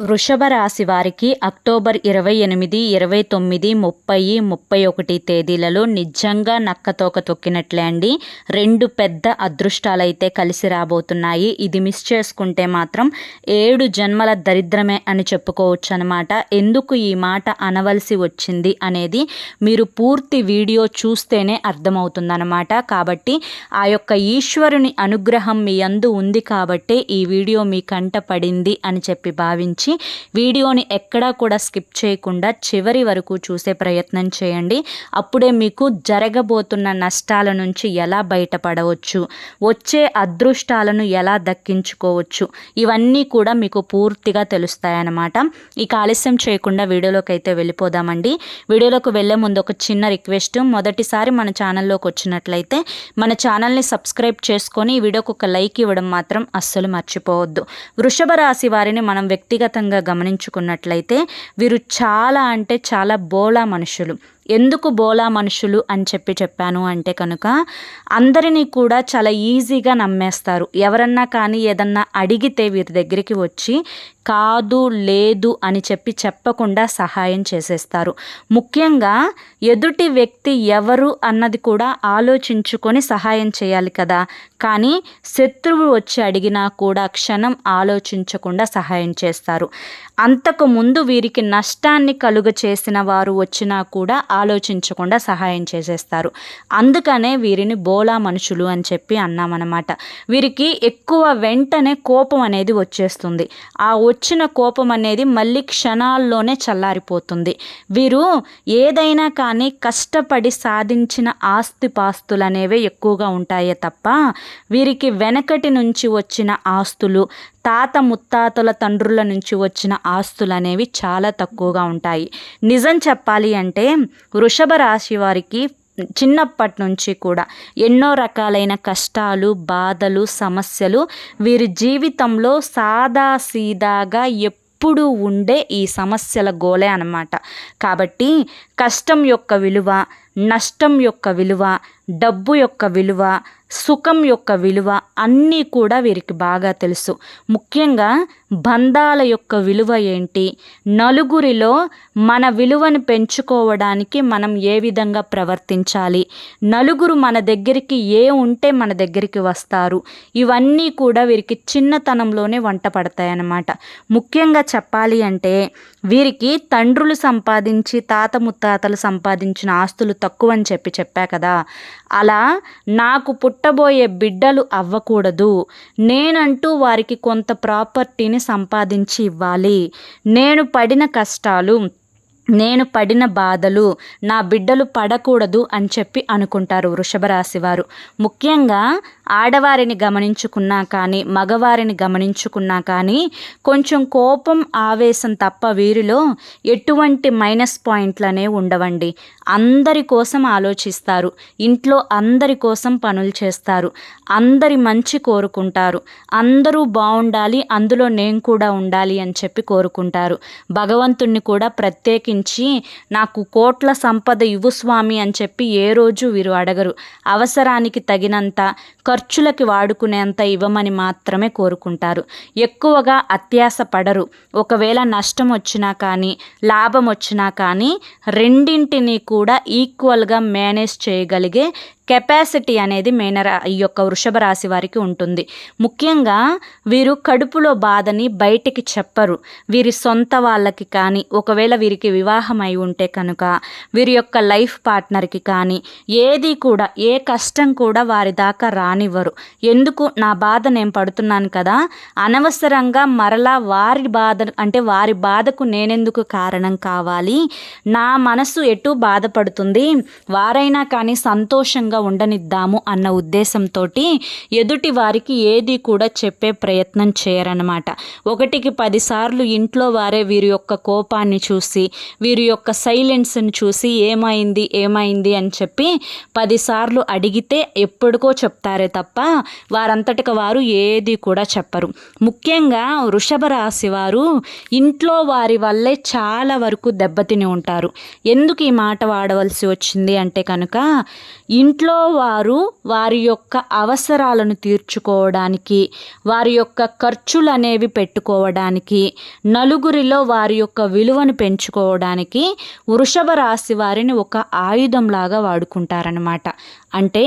వృషభ రాశి వారికి అక్టోబర్ ఇరవై ఎనిమిది ఇరవై తొమ్మిది ముప్పై ముప్పై ఒకటి తేదీలలో నిజంగా నక్కతోక తొక్కినట్లే అండి. రెండు పెద్ద అదృష్టాలు అయితే కలిసి రాబోతున్నాయి. ఇది మిస్ చేసుకుంటే మాత్రం ఏడు జన్మల దరిద్రమే అని చెప్పుకోవచ్చు అనమాట ఎందుకు ఈ మాట అనవలసి వచ్చింది అనేది మీరు పూర్తి వీడియో చూస్తేనే అర్థమవుతుందన్నమాట. కాబట్టి ఆ యొక్క ఈశ్వరుని అనుగ్రహం మీ అందు ఉంది కాబట్టే ఈ వీడియో మీ కంట పడింది అని చెప్పి భావించి వీడియోని ఎక్కడా కూడా స్కిప్ చేయకుండా చివరి వరకు చూసే ప్రయత్నం చేయండి. అప్పుడే మీకు జరగబోతున్న నష్టాల నుంచి ఎలా బయటపడవచ్చు వచ్చే అదృష్టాలను ఎలా దక్కించుకోవచ్చు ఇవన్నీ కూడా మీకు పూర్తిగా తెలుస్తాయన్నమాట. ఇక ఆలస్యం చేయకుండా వీడియోలోకి అయితే వెళ్ళిపోదామండి. వీడియోలోకి వెళ్ళే ముందు ఒక చిన్న రిక్వెస్ట్. మొదటిసారి మన ఛానల్లోకి వచ్చినట్లయితే మన ఛానల్ని సబ్స్క్రైబ్ చేసుకొని ఈ వీడియోకి ఒక లైక్ ఇవ్వడం మాత్రం అస్సలు మర్చిపోవద్దు. వృషభ రాశి వారిని మనం వ్యక్తిగత వ్యక్తిగతంగా గమనించుకున్నట్లయితే వీరు చాలా అంటే చాలా బోళా మనుషులు. ఎందుకు బోలా మనుషులు అని చెప్పి చెప్పాను అంటే కనుక అందరినీ కూడా చాలా ఈజీగా నమ్మేస్తారు. ఎవరన్నా కానీ ఏదన్నా అడిగితే వీరి దగ్గరికి వచ్చి కాదు లేదు అని చెప్పి చెప్పకుండా సహాయం చేసేస్తారు. ముఖ్యంగా ఎదుటి వ్యక్తి ఎవరు అన్నది కూడా ఆలోచించుకొని సహాయం చేయాలి కదా. కానీ శత్రువు వచ్చి అడిగినా కూడా క్షణం ఆలోచించకుండా సహాయం చేస్తారు. అంతకు ముందు వీరికి నష్టాన్ని కలుగ చేసిన వారు వచ్చినా కూడా ఆలోచించకుండా సహాయం చేసేస్తారు. అందుకనే వీరిని బోలా మనుషులు అని చెప్పి అన్నామన్నమాట. వీరికి ఎక్కువ వెంటనే కోపం అనేది వచ్చేస్తుంది. ఆ వచ్చిన కోపం అనేది మళ్ళీ క్షణాల్లోనే చల్లారిపోతుంది. వీరు ఏదైనా కానీ కష్టపడి సాధించిన ఆస్తిపాస్తులు అనేవి ఎక్కువగా ఉంటాయే తప్ప వీరికి వెనకటి నుంచి వచ్చిన ఆస్తులు తాత ముత్తాతల తండ్రుల నుంచి వచ్చిన ఆస్తులు అనేవి చాలా తక్కువగా ఉంటాయి. నిజం చెప్పాలి అంటే వృషభ రాశి వారికి చిన్నప్పటి నుంచి కూడా ఎన్నో రకాలైన కష్టాలు బాధలు సమస్యలు వీరి జీవితంలో సాదా సీదాగా ఎప్పుడు ఉండే ఈ సమస్యల గోలే అనమాట కాబట్టి కష్టం యొక్క విలువ నష్టం యొక్క విలువ డబ్బు యొక్క విలువ సుఖం యొక్క విలువ అన్నీ కూడా వీరికి బాగా తెలుసు. ముఖ్యంగా బంధాల యొక్క విలువ ఏంటి? నలుగురిలో మన విలువను పెంచుకోవడానికి మనం ఏ విధంగా ప్రవర్తించాలి? నలుగురు మన దగ్గరికి ఏ ఉంటే మన దగ్గరికి వస్తారు? ఇవన్నీ కూడా వీరికి చిన్నతనంలోనే వంట పడతాయన్నమాట. ముఖ్యంగా చెప్పాలి అంటే వీరికి తండ్రులు సంపాదించి తాత ముత్తాతలు సంపాదించిన ఆస్తులు తక్కువ అని చెప్పి చెప్పా కదా. అలా నాకు పుట్టబోయే బిడ్డలు అవ్వకూడదు. నేనంటూ వారికి కొంత ప్రాపర్టీని సంపాదించి ఇవ్వాలి. నేను పడిన కష్టాలు నేను పడిన బాధలు నా బిడ్డలు పడకూడదు అని చెప్పి అనుకుంటారు వృషభ రాశి వారు. ముఖ్యంగా ఆడవారిని గమనించుకున్నా కానీ మగవారిని గమనించుకున్నా కానీ కొంచెం కోపం ఆవేశం తప్ప వీరిలో ఎటువంటి మైనస్ పాయింట్లు అనేవి ఉండవండి. అందరి కోసం ఆలోచిస్తారు. ఇంట్లో అందరి కోసం పనులు చేస్తారు. అందరి మంచి కోరుకుంటారు. అందరూ బాగుండాలి అందులో నేను కూడా ఉండాలి అని చెప్పి కోరుకుంటారు. భగవంతుణ్ణి కూడా ప్రత్యేకించి నాకు కోట్ల సంపద ఇవ్వు స్వామి అని చెప్పి ఏ రోజు వీరు అడగరు. అవసరానికి తగినంత ఖర్చులకి వాడుకునేంత ఇవ్వమని మాత్రమే కోరుకుంటారు. ఎక్కువగా అత్యాస పడరు. ఒకవేళ నష్టం వచ్చినా కానీ లాభం వచ్చినా కానీ రెండింటిని కూడా ఈక్వల్గా మేనేజ్ చేయగలిగే కెపాసిటీ అనేది మేన ఈ యొక్క వృషభ రాశి వారికి ఉంటుంది. ముఖ్యంగా వీరు కడుపులో బాధని బయటికి చెప్పరు. వీరి సొంత వాళ్ళకి కానీ ఒకవేళ వీరికి వివాహం అయి ఉంటే కనుక వీరి యొక్క లైఫ్ పార్ట్నర్కి కానీ ఏది కూడా ఏ కష్టం కూడా వారి దాకా రానివ్వరు. ఎందుకు? నా బాధ నేను పడుతున్నాను కదా. అనవసరంగా మరలా వారి బాధ అంటే వారి బాధకు నేనెందుకు కారణం కావాలి? నా మనసు ఎటు బాధపడుతుంది? వారైనా కానీ సంతోషంగా ఉండనిద్దాము అన్న ఉద్దేశంతో ఎదుటి వారికి ఏది కూడా చెప్పే ప్రయత్నం చేయరనమాట ఒకటికి పదిసార్లు ఇంట్లో వారే వీరి యొక్క కోపాన్ని చూసి వీరి యొక్క సైలెన్స్ని చూసి ఏమైంది ఏమైంది అని చెప్పి పదిసార్లు అడిగితే ఎప్పటికో చెప్తారే తప్ప వారంతటికి వారు ఏది కూడా చెప్పరు. ముఖ్యంగా వృషభ రాశి వారు ఇంట్లో వారి వల్లే చాలా వరకు దెబ్బతిని ఉంటారు. ఎందుకు ఈ మాట వాడవలసి వచ్చింది అంటే కనుక ఇంట్లో ఇంట్లో వారు వారి యొక్క అవసరాలను తీర్చుకోవడానికి వారి యొక్క ఖర్చులు అనేవి పెట్టుకోవడానికి నలుగురిలో వారి యొక్క విలువను పెంచుకోవడానికి వృషభ రాశి వారిని ఒక ఆయుధంలాగా వాడుకుంటారనమాట అంటే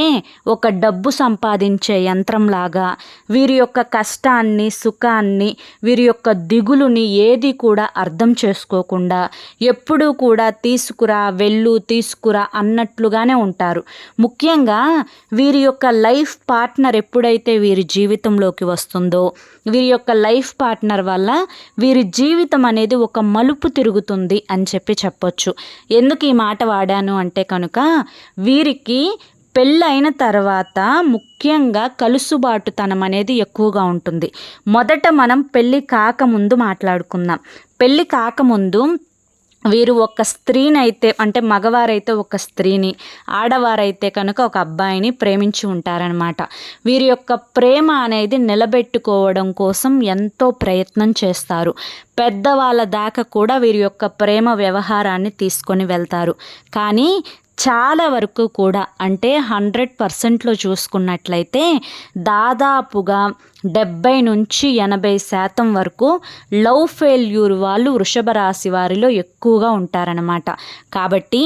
ఒక డబ్బు సంపాదించే యంత్రంలాగా వీరి యొక్క కష్టాన్ని సుఖాన్ని వీరి యొక్క దిగులుని ఏది కూడా అర్థం చేసుకోకుండా ఎప్పుడూ కూడా తీసుకురా వెళ్ళు తీసుకురా అన్నట్లుగానే ఉంటారు. ముఖ్యంగా వీరి యొక్క లైఫ్ పార్ట్నర్ ఎప్పుడైతే వీరి జీవితంలోకి వస్తుందో వీరి యొక్క లైఫ్ పార్ట్నర్ వల్ల వీరి జీవితం అనేది ఒక మలుపు తిరుగుతుంది అని చెప్పి చెప్పొచ్చు. ఎందుకు ఈ మాట వాడాను అంటే కనుక వీరికి పెళ్ళైన తర్వాత ముఖ్యంగా కలుసుబాటుతనం అనేది ఎక్కువగా ఉంటుంది. మొదట మనం పెళ్ళి కాకముందు మాట్లాడుకుందాం. పెళ్ళి కాకముందు వీరు ఒక స్త్రీనైతే అంటే మగవారైతే ఒక స్త్రీని ఆడవారైతే కనుక ఒక అబ్బాయిని ప్రేమించి ఉంటారనమాట వీరి యొక్క ప్రేమ అనేది నిలబెట్టుకోవడం కోసం ఎంతో ప్రయత్నం చేస్తారు. పెద్దవాళ్ళ దాకా కూడా వీరి యొక్క ప్రేమ వ్యవహారాన్ని తీసుకొని వెళ్తారు. కానీ చాలా వరకు కూడా అంటే హండ్రెడ్ పర్సెంట్లో చూసుకున్నట్లయితే దాదాపుగా డెబ్బై నుంచి ఎనభై శాతం వరకు లవ్ ఫెయిల్యూర్ వాళ్ళు వృషభ రాశి వారిలో ఎక్కువగా ఉంటారనమాట కాబట్టి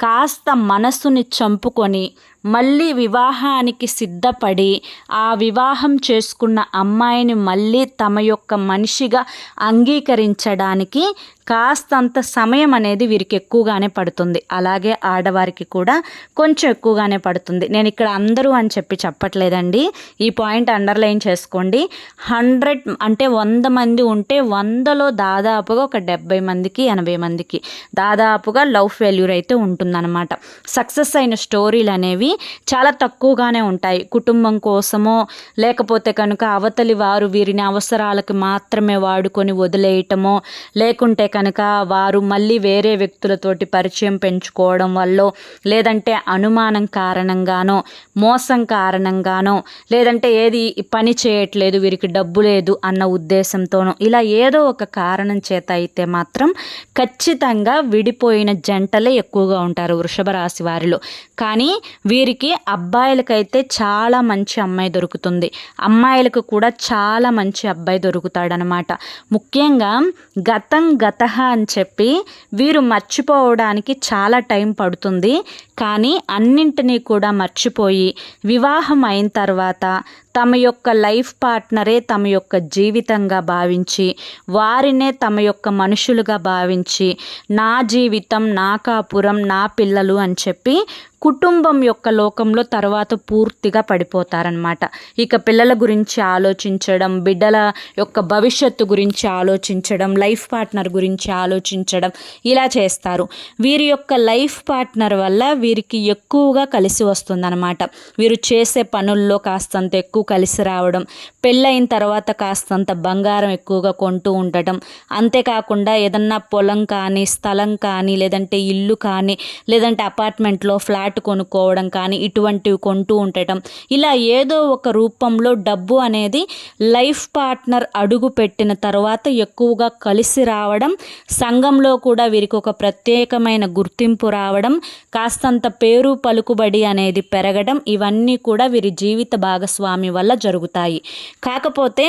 కాస్త మనసుని చంపుకొని మళ్ళీ వివాహానికి సిద్ధపడి ఆ వివాహం చేసుకున్న అమ్మాయిని మళ్ళీ తమ యొక్క మనిషిగా అంగీకరించడానికి కాస్తంత సమయం అనేది వీరికి ఎక్కువగానే పడుతుంది. అలాగే ఆడవారికి కూడా కొంచెం ఎక్కువగానే పడుతుంది. నేను ఇక్కడ అందరూ అని చెప్పి చెప్పట్లేదండి. ఈ పాయింట్ అండర్లైన్ చేసుకోండి. హండ్రెడ్ అంటే వంద మంది ఉంటే వందలో దాదాపుగా ఒక డెబ్బై మందికి ఎనభై మందికి దాదాపుగా లవ్ ఫెయిల్యూర్ అయితే ఉంటుందన్నమాట. సక్సెస్ అయిన స్టోరీలు అనేవి చాలా తక్కువగానే ఉంటాయి. కుటుంబం కోసమో లేకపోతే కనుక అవతలి వారు వీరిని అవసరాలకు మాత్రమే వాడుకొని వదిలేయటమో లేకుంటే కనుక వారు మళ్ళీ వేరే వ్యక్తులతోటి పరిచయం పెంచుకోవడం వల్ల లేదంటే అనుమానం కారణంగానో మోసం కారణంగానో లేదంటే ఏది పని చేయట్లేదు వీరికి డబ్బు లేదు అన్న ఉద్దేశంతోనో ఇలా ఏదో ఒక కారణం చేత అయితే మాత్రం ఖచ్చితంగా విడిపోయిన జంటలే ఎక్కువగా ఉంటారు వృషభ రాశి వారిలో. కానీ వీరికి అబ్బాయిలకైతే చాలా మంచి అమ్మాయి దొరుకుతుంది. అమ్మాయిలకు కూడా చాలా మంచి అబ్బాయి దొరుకుతాడనమాట ముఖ్యంగా గతం గత అని చెప్పి వీరు మర్చిపోవడానికి చాలా టైం పడుతుంది. కానీ అన్నింటినీ కూడా మర్చిపోయి వివాహం అయిన తర్వాత తమ యొక్క లైఫ్ పార్ట్నరే తమ యొక్క జీవితంగా భావించి వారినే తమ యొక్క మనుషులుగా భావించి నా జీవితం నా కాపురం నా పిల్లలు అని చెప్పి కుటుంబం యొక్క లోకంలో తర్వాత పూర్తిగా పడిపోతారనమాట ఇక పిల్లల గురించి ఆలోచించడం బిడ్డల యొక్క భవిష్యత్తు గురించి ఆలోచించడం లైఫ్ పార్ట్నర్ గురించి ఆలోచించడం ఇలా చేస్తారు. వీరి యొక్క లైఫ్ పార్ట్నర్ వల్ల వీరికి ఎక్కువగా కలిసి వస్తుందన్నమాట. వీరు చేసే పనుల్లో కాస్తంత ఎక్కువ కలిసి రావడం పెళ్ళైన తర్వాత కాస్తంత బంగారం ఎక్కువగా కొంటూ ఉండటం అంతేకాకుండా ఏదన్నా పొలం కానీ స్థలం కానీ లేదంటే ఇల్లు కానీ లేదంటే అపార్ట్మెంట్లో ఫ్లాట్ కొనుక్కోవడం కానీ ఇటువంటివి కొంటూ ఉండటం. ఇలా ఏదో ఒక రూపంలో డబ్బు అనేది లైఫ్ పార్ట్నర్ అడుగు పెట్టిన తర్వాత ఎక్కువగా కలిసి రావడం సంఘంలో కూడా వీరికి ఒక ప్రత్యేకమైన గుర్తింపు రావడం కాస్తంత పేరు పలుకుబడి అనేది పెరగడం ఇవన్నీ కూడా వీరి జీవిత భాగస్వామి వల్ల జరుగుతాయి. కాకపోతే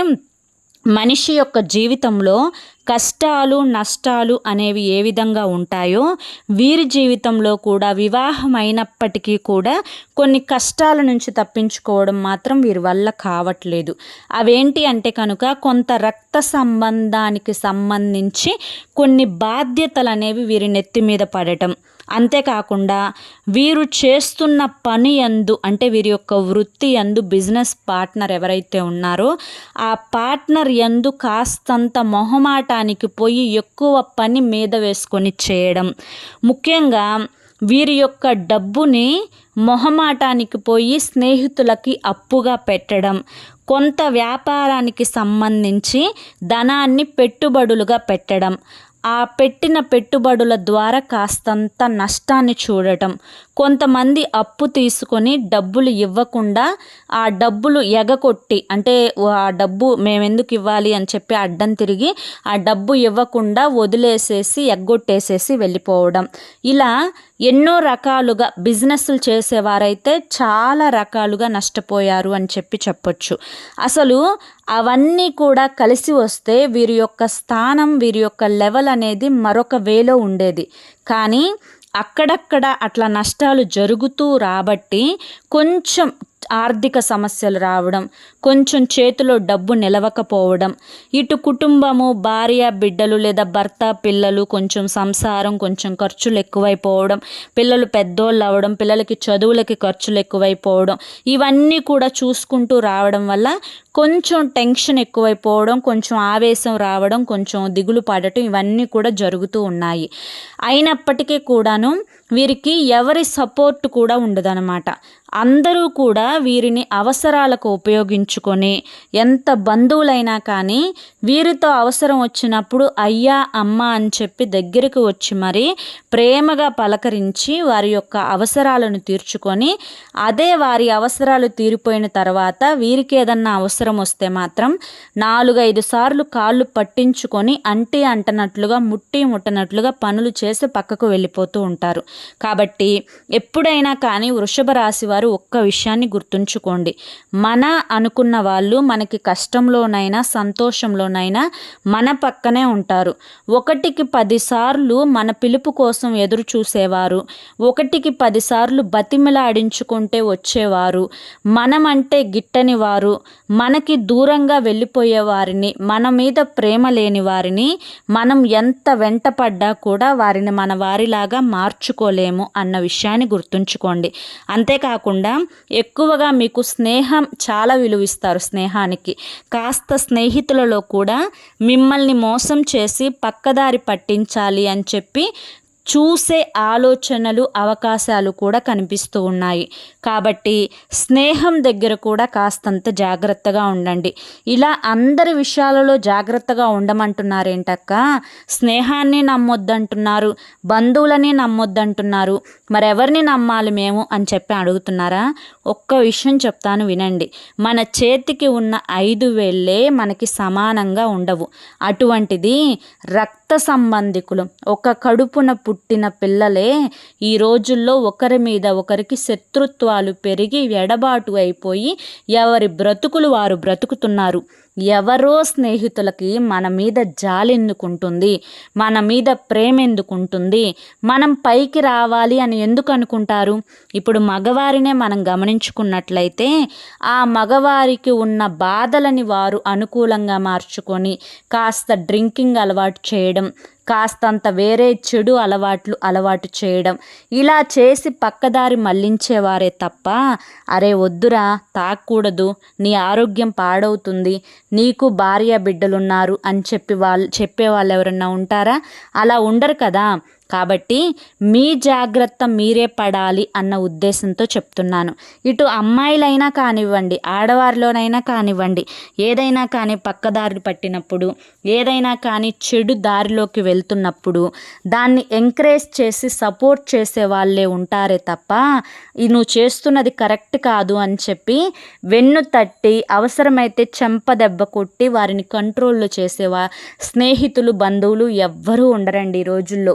మనిషి యొక్క జీవితంలో కష్టాలు నష్టాలు అనేవి ఏ విధంగా ఉంటాయో వీరి జీవితంలో కూడా వివాహం అయినప్పటికీ కూడా కొన్ని కష్టాల నుంచి తప్పించుకోవడం మాత్రం వీరి వల్ల కావట్లేదు. అవేంటి అంటే కనుక కొంత రక్త సంబంధానికి సంబంధించి కొన్ని బాధ్యతలు అనేవి వీరి నెత్తి మీద పడటం. అంతేకాకుండా వీరు చేస్తున్న పని ఎందు అంటే వీరి యొక్క వృత్తి ఎందు బిజినెస్ పార్ట్నర్ ఎవరైతే ఉన్నారో ఆ పార్ట్నర్ ఎందు కాస్తంత మొహమాటానికి పోయి ఎక్కువ పని మీద వేసుకొని చేయడం. ముఖ్యంగా వీరి యొక్క డబ్బుని మొహమాటానికి పోయి స్నేహితులకి అప్పుగా పెట్టడం కొంత వ్యాపారానికి సంబంధించి ధనాన్ని పెట్టుబడులుగా పెట్టడం ఆ పెట్టిన పెట్టుబడుల ద్వారా కాస్తంత నష్టాన్ని చూడటం. కొంతమంది అప్పు తీసుకొని డబ్బులు ఇవ్వకుండా ఆ డబ్బులు ఎగకొట్టి అంటే ఆ డబ్బు మేమెందుకు ఇవ్వాలి అని చెప్పి అడ్డం తిరిగి ఆ డబ్బు ఇవ్వకుండా వదిలేసేసి ఎగ్గొట్టేసేసి వెళ్ళిపోవడం. ఇలా ఎన్నో రకాలుగా బిజినెస్లు చేసేవారైతే చాలా రకాలుగా నష్టపోయారు అని చెప్పి చెప్పొచ్చు. అసలు అవన్నీ కూడా కలిసి వస్తే వీరి యొక్క స్థానం వీరి యొక్క లెవెల్ అనేది మరొక వేలో ఉండేది. కానీ అక్కడక్కడ అట్లా నష్టాలు జరుగుతూ రాబట్టి కొంచెం ఆర్థిక సమస్యలు రావడం కొంచెం చేతిలో డబ్బు నిలవకపోవడం ఇటు కుటుంబము భార్య బిడ్డలు లేదా భర్త పిల్లలు కొంచెం సంసారం కొంచెం ఖర్చులు ఎక్కువైపోవడం పిల్లలు పెద్దోళ్ళు అవ్వడం పిల్లలకి చదువులకి ఖర్చులు ఎక్కువైపోవడం ఇవన్నీ కూడా చూసుకుంటూ రావడం వల్ల కొంచెం టెన్షన్ ఎక్కువైపోవడం కొంచెం ఆవేశం రావడం కొంచెం దిగులు పడటం ఇవన్నీ కూడా జరుగుతూ ఉన్నాయి. అయినప్పటికీ కూడాను వీరికి ఎవరి సపోర్ట్ కూడా ఉండదన్నమాట. అందరూ కూడా వీరిని అవసరాలకు ఉపయోగించుకొని ఎంత బంధువులైనా కానీ వీరితో అవసరం వచ్చినప్పుడు అయ్యా అమ్మ అని చెప్పి దగ్గరికి వచ్చి మరి ప్రేమగా పలకరించి వారి యొక్క అవసరాలను తీర్చుకొని అదే వారి అవసరాలు తీరిపోయిన తర్వాత వీరికి ఏదన్నా అవసరం వస్తే మాత్రం నాలుగైదు సార్లు కాళ్ళు పట్టించుకొని అంటి అంటనట్లుగా ముట్టి ముట్టనట్లుగా పనులు చేసి పక్కకు వెళ్ళిపోతూ ఉంటారు. కాబట్టి ఎప్పుడైనా కానీ వృషభ రాశి వారు ఒక్క విషయాన్ని గుర్తుంచుకోండి. మన అనుకున్న వాళ్ళు మనకి కష్టంలోనైనా సంతోషంలోనైనా మన పక్కనే ఉంటారు. ఒకటికి పదిసార్లు మన పిలుపు కోసం ఎదురు చూసేవారు ఒకటికి పదిసార్లు బతిమిలాడించుకుంటే వచ్చేవారు. మనమంటే గిట్టని వారు మనకి దూరంగా వెళ్ళిపోయే వారిని మన మీద ప్రేమ లేని వారిని మనం ఎంత వెంటపడ్డా కూడా వారిని మన వారిలాగా మార్చుకోలేము అన్న విషయాన్ని గుర్తుంచుకోండి. అంతేకాకుండా ఎక్కువగా మీకు స్నేహం చాలా విలువిస్తారు స్నేహానికి. కాస్త స్నేహితులలో కూడా మిమ్మల్ని మోసం చేసి పక్కదారి పట్టించాలి అని చెప్పి చూసే ఆలోచనలు అవకాశాలు కూడా కనిపిస్తూ ఉన్నాయి. కాబట్టి స్నేహం దగ్గర కూడా కాస్తంత జాగ్రత్తగా ఉండండి. ఇలా అందరి విషయాలలో జాగ్రత్తగా ఉండమంటున్నారేంటక్క? స్నేహాన్ని నమ్మొద్దంటున్నారు బంధువులని నమ్మొద్దంటున్నారు మరెవరిని నమ్మాలి మేము అని చెప్పి అడుగుతున్నారా? ఒక్క విషయం చెప్తాను వినండి. మన చేతికి ఉన్న ఐదు వేళ్ళే మనకి సమానంగా ఉండవు. అటువంటిది రక్త సంబంధికులు. ఒక కడుపున పుట్టిన పిల్లలే ఈ రోజుల్లో ఒకరి మీద ఒకరికి శత్రుత్వాలు పెరిగి ఎడబాటు అయిపోయి ఎవరి బ్రతుకులు వారు బ్రతుకుతున్నారు. ఎవరో స్నేహితులకి మన మీద జాలెందుకుంటుంది మన మీద ప్రేమ ఎందుకుంటుంది మనం పైకి రావాలి అని ఎందుకు అనుకుంటారు? ఇప్పుడు మగవారినే మనం గమనించుకున్నట్లయితే ఆ మగవారికి ఉన్న బాధలని వారు అనుకూలంగా మార్చుకొని కాస్త డ్రింకింగ్ అలవాటు చేయడం కాస్తంత వేరే చెడు అలవాట్లు అలవాటు చేయడం. ఇలా చేసి పక్కదారి మళ్ళించేవారే తప్ప అరే వద్దురా తాకూడదు నీ ఆరోగ్యం పాడవుతుంది నీకు భార్య బిడ్డలున్నారు అని చెప్పి వాళ్ళు చెప్పే వాళ్ళు ఎవరన్నా ఉంటారా? అలా ఉండరు కదా. కాబట్టి మీ జాగ్రత్త మీరే పడాలి అన్న ఉద్దేశంతో చెప్తున్నాను. ఇటు అమ్మాయిలైనా కానివ్వండి ఆడవారిలోనైనా కానివ్వండి ఏదైనా కానీ పక్కదారి పట్టినప్పుడు ఏదైనా కానీ చెడు దారిలోకి వెళ్తున్నప్పుడు దాన్ని ఎంకరేజ్ చేసి సపోర్ట్ చేసే వాళ్ళే ఉంటారే తప్ప ఇది నువ్వు చేస్తున్నది కరెక్ట్ కాదు అని చెప్పి వెన్ను తట్టి అవసరమైతే చెంప దెబ్బ కొట్టి వారిని కంట్రోల్లో చేసేవా స్నేహితులు బంధువులు ఎవ్వరూ ఉండరండి ఈ రోజుల్లో.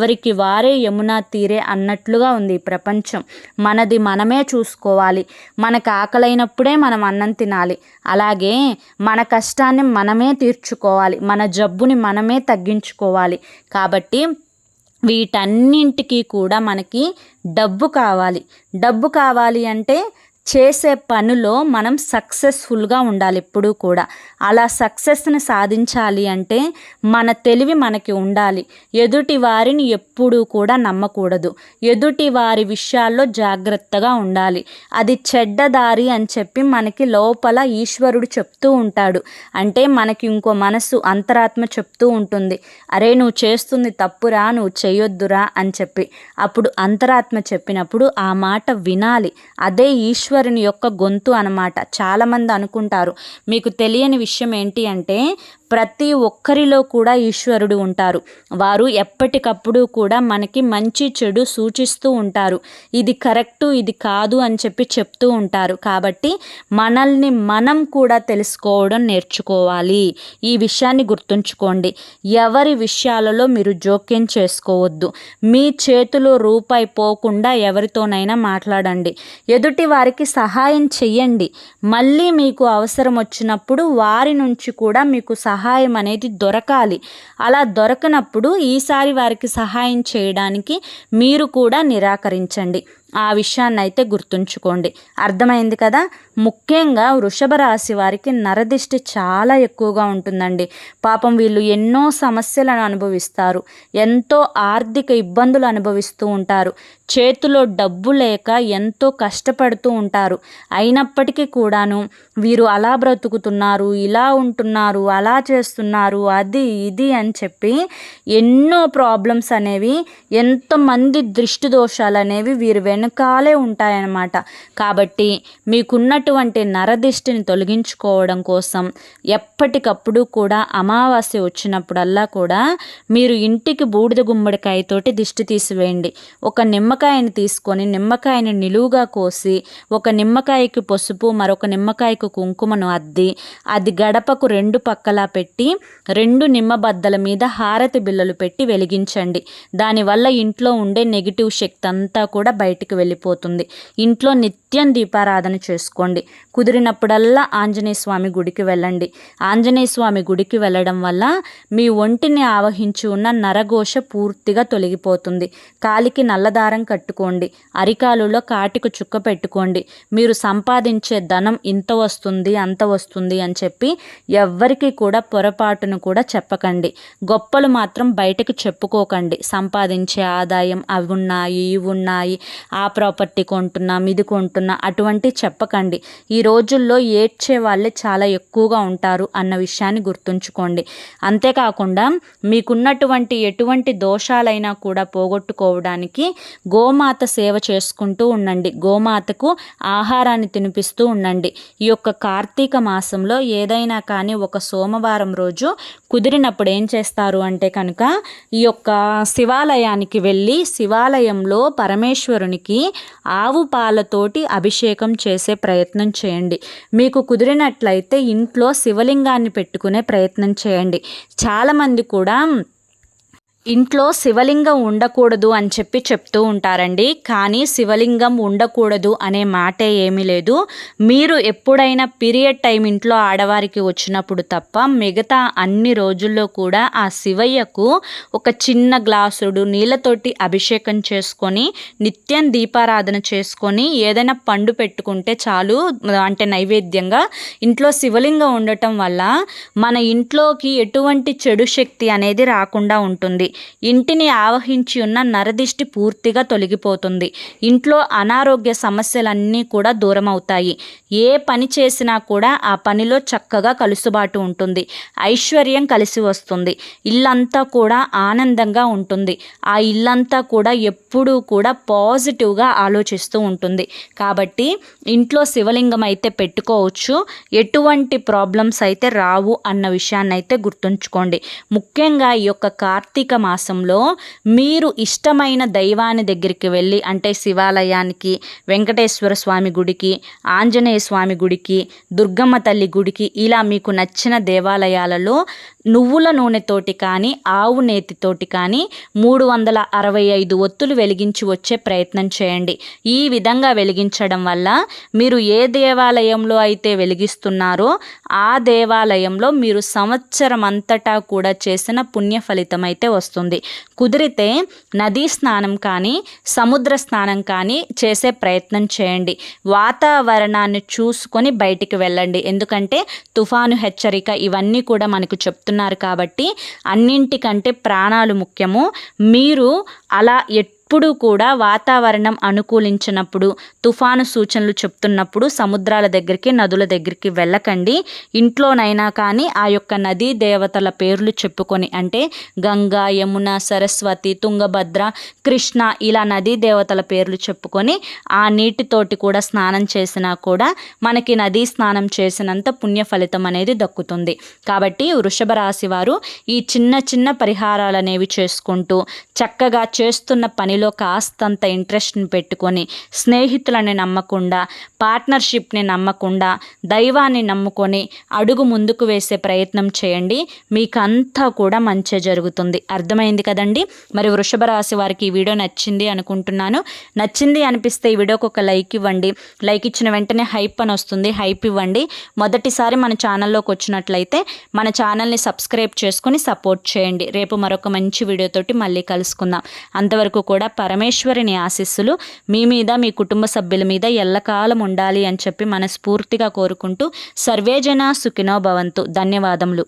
ఎవరికి వారే యమునా తీరే అన్నట్లుగా ఉంది ఈ ప్రపంచం. మనది మనమే చూసుకోవాలి. మనకు ఆకలైనప్పుడే మనం అన్నం తినాలి. అలాగే మన కష్టాన్ని మనమే తీర్చుకోవాలి. మన జబ్బుని మనమే తగ్గించుకోవాలి. కాబట్టి వీటన్నింటికి కూడా మనకి డబ్బు కావాలి. డబ్బు కావాలి అంటే చేసే పనిలో మనం సక్సెస్ఫుల్గా ఉండాలి ఎప్పుడూ కూడా. అలా సక్సెస్ని సాధించాలి అంటే మన తెలివి మనకి ఉండాలి. ఎదుటి వారిని ఎప్పుడూ కూడా నమ్మకూడదు. ఎదుటి వారి విషయాల్లో జాగ్రత్తగా ఉండాలి. అది చెడ్డదారి అని చెప్పి మనకి లోపల ఈశ్వరుడు చెప్తూ ఉంటాడు. అంటే మనకి ఇంకో మనసు అంతరాత్మ చెప్తూ ఉంటుంది. అరే నువ్వు చేస్తుంది తప్పురా నువ్వు చేయొద్దురా అని చెప్పి. అప్పుడు అంతరాత్మ చెప్పినప్పుడు ఆ మాట వినాలి. అదే ఈశ్వరు ఈశ్వరుని యొక్క గొంతు అనమాట చాలామంది అనుకుంటారు మీకు తెలియని విషయం ఏంటి అంటే ప్రతి ఒక్కరిలో కూడా ఈశ్వరుడు ఉంటారు. వారు ఎప్పటికప్పుడు కూడా మనకి మంచి చెడు సూచిస్తూ ఉంటారు. ఇది కరెక్టు ఇది కాదు అని చెప్పి చెప్తూ ఉంటారు. కాబట్టి మనల్ని మనం కూడా తెలుసుకోవడం నేర్చుకోవాలి. ఈ విషయాన్ని గుర్తుంచుకోండి. ఎవరి విషయాలలో మీరు జోక్యం చేసుకోవద్దు. మీ చేతులు రూపాయి పోకుండా ఎవరితోనైనా మాట్లాడండి. ఎదుటి వారికి సహాయం చెయ్యండి. మళ్ళీ మీకు అవసరం వచ్చినప్పుడు వారి నుంచి కూడా మీకు సహాయం సహాయం అనేది దొరకాలి. అలా దొరకనప్పుడు ఈసారి వారికి సహాయం చేయడానికి మీరు కూడా నిరాకరించండి. ఆ విషయాన్ని అయితే గుర్తుంచుకోండి. అర్థమైంది కదా? ముఖ్యంగా వృషభ రాశి వారికి నరదిష్టి చాలా ఎక్కువగా ఉంటుందండి. పాపం వీళ్ళు ఎన్నో సమస్యలను అనుభవిస్తారు. ఎంతో ఆర్థిక ఇబ్బందులు అనుభవిస్తూ ఉంటారు. చేతిలో డబ్బు లేక ఎంతో కష్టపడుతూ ఉంటారు. అయినప్పటికీ కూడాను వీరు అలా బ్రతుకుతున్నారు ఇలా ఉంటున్నారు అలా చేస్తున్నారు అది ఇది అని చెప్పి ఎన్నో ప్రాబ్లమ్స్ అనేవి ఎంతోమంది దృష్టి దోషాలు అనేవి వీరు వెంట వెనకాలే ఉంటాయన్నమాట. కాబట్టి మీకున్నటువంటి నరదిష్టిని తొలగించుకోవడం కోసం ఎప్పటికప్పుడు కూడా అమావాస్య వచ్చినప్పుడల్లా కూడా మీరు ఇంటికి బూడిద గుమ్మడికాయతోటి దిష్టి తీసివేయండి. ఒక నిమ్మకాయని తీసుకొని నిమ్మకాయని నిలువుగా కోసి ఒక నిమ్మకాయకి పసుపు మరొక నిమ్మకాయకు కుంకుమను అద్ది అది గడపకు రెండు పక్కలా పెట్టి రెండు నిమ్మ బద్దల మీద హారతి బిల్లలు పెట్టి వెలిగించండి. దానివల్ల ఇంట్లో ఉండే నెగిటివ్ శక్తి అంతా కూడా బయటికి వెళ్ళిపోతుంది. ఇంట్లో నిత్యం దీపారాధన చేసుకోండి. కుదిరినప్పుడల్లా ఆంజనేయ స్వామి గుడికి వెళ్ళండి. ఆంజనేయ స్వామి గుడికి వెళ్ళడం వల్ల మీ ఒంటిని ఆవహించి ఉన్న నరఘోష పూర్తిగా తొలగిపోతుంది. కాలికి నల్లదారం కట్టుకోండి. అరికాలులో కాటికి చుక్క పెట్టుకోండి. మీరు సంపాదించే ధనం ఇంత వస్తుంది అంత వస్తుంది అని చెప్పి ఎవ్వరికి కూడా పొరపాటును కూడా చెప్పకండి. గొప్పలు మాత్రం బయటకు చెప్పుకోకండి. సంపాదించే ఆదాయం అవి ఉన్నాయి ఇవి ఉన్నాయి. ఆ ఆ ప్రాపర్టీ కొంటున్నాం ఇది కొంటున్నా అటువంటి చెప్పకండి. ఈ రోజుల్లో ఏడ్చే వాళ్ళే చాలా ఎక్కువగా ఉంటారు అన్న విషయాన్ని గుర్తుంచుకోండి. అంతేకాకుండా మీకున్నటువంటి ఎటువంటి దోషాలైనా కూడా పోగొట్టుకోవడానికి గోమాత సేవ చేసుకుంటూ ఉండండి. గోమాతకు ఆహారాన్ని తినిపిస్తూ ఉండండి. ఈ యొక్క కార్తీక మాసంలో ఏదైనా కానీ ఒక సోమవారం రోజు కుదిరినప్పుడు ఏం చేస్తారు అంటే కనుక ఈ యొక్క శివాలయానికి వెళ్ళి శివాలయంలో పరమేశ్వరునికి ఆవు పాలతోటి అభిషేకం చేసే ప్రయత్నం చేయండి. మీకు కుదిరినట్లయితే ఇంట్లో శివలింగాన్ని పెట్టుకునే ప్రయత్నం చేయండి. చాలామంది కూడా ఇంట్లో శివలింగం ఉండకూడదు అని చెప్పి చెప్తూ ఉంటారండి. కానీ శివలింగం ఉండకూడదు అనే మాటే ఏమీ లేదు. మీరు ఎప్పుడైనా పీరియడ్ టైం ఇంట్లో ఆడవారికి వచ్చినప్పుడు తప్ప మిగతా అన్ని రోజుల్లో కూడా ఆ శివయ్యకు ఒక చిన్న గ్లాసుడు నీళ్ళతోటి అభిషేకం చేసుకొని నిత్యం దీపారాధన చేసుకొని ఏదైనా పండు పెట్టుకుంటే చాలు అంటే నైవేద్యంగా ఇంట్లో శివలింగం ఉండటం వల్ల మన ఇంట్లోకి ఎటువంటి చెడు శక్తి అనేది రాకుండా ఉంటుంది. ఇంటిని ఆవహించి ఉన్న నరదిష్టి పూర్తిగా తొలగిపోతుంది. ఇంట్లో అనారోగ్య సమస్యలన్నీ కూడా దూరం అవుతాయి ఏ పని చేసినా కూడా ఆ పనిలో చక్కగా కలుసుబాటు ఉంటుంది. ఐశ్వర్యం కలిసి వస్తుంది. ఇల్లంతా కూడా ఆనందంగా ఉంటుంది. ఆ ఇల్లంతా కూడా ఎప్పుడూ కూడా పాజిటివ్గా ఆలోచిస్తూ ఉంటుంది. కాబట్టి ఇంట్లో శివలింగం అయితే పెట్టుకోవచ్చు. ఎటువంటి ప్రాబ్లమ్స్ అయితే రావు అన్న విషయాన్ని అయితే గుర్తుంచుకోండి. ముఖ్యంగా ఈ యొక్క కార్తీక మాసంలో మీరు ఇష్టమైన దైవాన్ని దగ్గరికి వెళ్ళి అంటే శివాలయానికి వెంకటేశ్వర స్వామి గుడికి ఆంజనేయ స్వామి గుడికి దుర్గమ్మ తల్లి గుడికి ఇలా మీకు నచ్చిన దేవాలయాలలో నువ్వుల నూనెతోటి కానీ ఆవు నేతితోటి కానీ మూడు వందల అరవై ఐదు ఒత్తులు వెలిగించి వచ్చే ప్రయత్నం చేయండి. ఈ విధంగా వెలిగించడం వల్ల మీరు ఏ దేవాలయంలో అయితే వెలిగిస్తున్నారో ఆ దేవాలయంలో మీరు సంవత్సరం అంతటా కూడా చేసిన పుణ్య ఫలితం అయితే వస్తుంది. కుదిరితే నదీ స్నానం కానీ సముద్ర స్నానం కానీ చేసే ప్రయత్నం చేయండి. వాతావరణాన్ని చూసుకొని బయటికి వెళ్ళండి. ఎందుకంటే తుఫాను హెచ్చరిక ఇవన్నీ కూడా మనకు చేస్తున్నారు కాబట్టి అన్నింటికంటే ప్రాణాలు ముఖ్యము. మీరు అలా ఎప్పుడూ కూడా వాతావరణం అనుకూలించినప్పుడు తుఫాను సూచనలు చెప్తున్నప్పుడు సముద్రాల దగ్గరికి నదుల దగ్గరికి వెళ్ళకండి. ఇంట్లోనైనా కానీ ఆ యొక్క నదీ దేవతల పేర్లు చెప్పుకొని అంటే గంగా యమున సరస్వతి తుంగభద్ర కృష్ణ ఇలా నదీ దేవతల పేర్లు చెప్పుకొని ఆ నీటితోటి కూడా స్నానం చేసినా కూడా మనకి నదీ స్నానం చేసినంత పుణ్య ఫలితం అనేది దక్కుతుంది. కాబట్టి వృషభ రాశి వారు ఈ చిన్న చిన్న పరిహారాలు అనేవి చేసుకుంటూ చక్కగా చేస్తున్న పనిలో కాస్తంత ఇంట్రెస్ట్ని పెట్టుకొని స్నేహితులని నమ్మకుండా పార్ట్నర్షిప్ని నమ్మకుండా దైవాన్ని నమ్ముకొని అడుగు ముందుకు వేసే ప్రయత్నం చేయండి. మీకంతా కూడా మంచి జరుగుతుంది. అర్థమైంది కదండి? మరి వృషభ రాశి వారికి ఈ వీడియో నచ్చింది అనుకుంటున్నాను. నచ్చింది అనిపిస్తే ఈ వీడియోకి ఒక లైక్ ఇవ్వండి. లైక్ ఇచ్చిన వెంటనే హైప్ అని వస్తుంది. హైప్ ఇవ్వండి. మొదటిసారి మన ఛానల్లోకి వచ్చినట్లయితే మన ఛానల్ని సబ్స్క్రైబ్ చేసుకొని సపోర్ట్ చేయండి. రేపు మరొక మంచి వీడియోతోటి మళ్ళీ కలుసుకుందాం. అంతవరకు కూడా పరమేశ్వరిని ఆశీస్సులు మీ మీద మీ కుటుంబ సభ్యుల మీద ఎల్లకాలం ఉండాలి అని చెప్పి మనస్ఫూర్తిగా కోరుకుంటూ సర్వేజన సుఖినో భవంతు. ధన్యవాదములు.